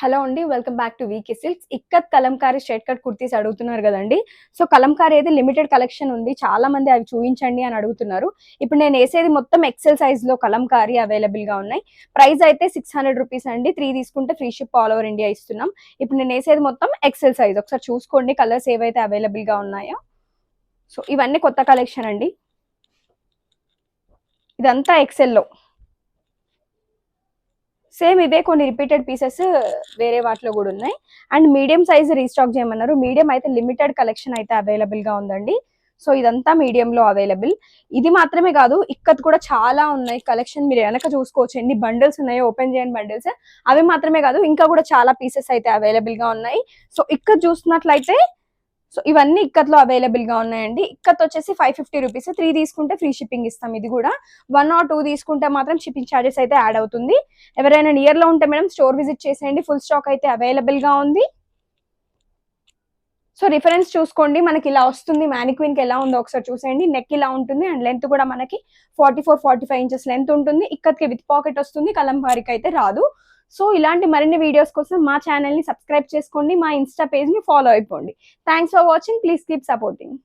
Hello అండి welcome back to V K silks. Ikat Kalamkari straight cut kurtis అడుగుతున్నారు కదండి. So Kalamkari అయితే limited collection ఉంది. చాలా మంది అవి చూపించండి అని అడుగుతున్నారు. ఇప్పుడు నేను వేసేది మొత్తం ఎక్సెల్ సైజ్లో కలంకారీ అవైలబుల్గా ఉన్నాయి. ప్రైస్ అయితే సిక్స్ హండ్రెడ్ రూపీస్ అండి. త్రీ తీసుకుంటే free ship all over India ఇస్తున్నాం. ఇప్పుడు నేను వేసేది మొత్తం ఎక్సెల్ సైజ్ ఒకసారి చూసుకోండి కలర్స్ ఏవైతే అవైలబుల్గా ఉన్నాయో. సో ఇవన్నీ కొత్త కలెక్షన్ అండి. ఇదంతా ఎక్సెల్లో. సేమ్ ఇవే కొన్ని రిపీటెడ్ పీసెస్ వేరే వాటిలో కూడా ఉన్నాయి. అండ్ మీడియం సైజ్ రీస్టాక్ చేయమన్నారు. మీడియం అయితే లిమిటెడ్ కలెక్షన్ అయితే అవైలబుల్గా ఉందండి. సో ఇదంతా మీడియంలో అవైలబుల్. ఇది మాత్రమే కాదు ఇక్కత్ కూడా చాలా ఉన్నాయి. కలెక్షన్ మీరు వెనక చూసుకోవచ్చు. ఎన్ని బండిల్స్ ఉన్నాయో ఓపెన్ చేయండి బండిల్స్. అవి మాత్రమే కాదు ఇంకా కూడా చాలా పీసెస్ అయితే అవైలబుల్గా ఉన్నాయి. సో ఇక్కడ చూసినట్లయితే సో ఇవన్నీ ఇక్కత్లో అవైలబుల్గా ఉన్నాయండి. ఇక్కత్ వచ్చేసి ఫైవ్ ఫిఫ్టీ రూపీస్. త్రీ తీసుకుంటే ఫ్రీ షిప్పింగ్ ఇస్తాం ఇది కూడా. వన్ ఆర్ టూ తీసుకుంటే మాత్రం షిప్పింగ్ ఛార్జెస్ అయితే యాడ్ అవుతుంది. ఎవరైనా నియర్లో ఉంటే మేడం స్టోర్ విజిట్ చేసేయండి. ఫుల్ స్టాక్ అయితే అవైలబుల్గా ఉంది. సో రిఫరెన్స్ చూసుకోండి. మనకి ఇలా వస్తుంది. మ్యానిక్విన్కి ఎలా ఉందో ఒకసారి చూసేయండి. నెక్ ఇలా ఉంటుంది. అండ్ లెంత్ కూడా మనకి forty four forty five inches length ఉంటుంది. ఇక్కడికి విత్ పాకెట్ వస్తుంది. కలంకారీకి అయితే రాదు. సో ఇలాంటి మరిన్ని వీడియోస్ కోసం మా ఛానల్ని సబ్స్క్రైబ్ చేసుకోండి మా ఇన్స్టా పేజ్ని ఫాలో అయిపోండి. Thanks for watching please keep supporting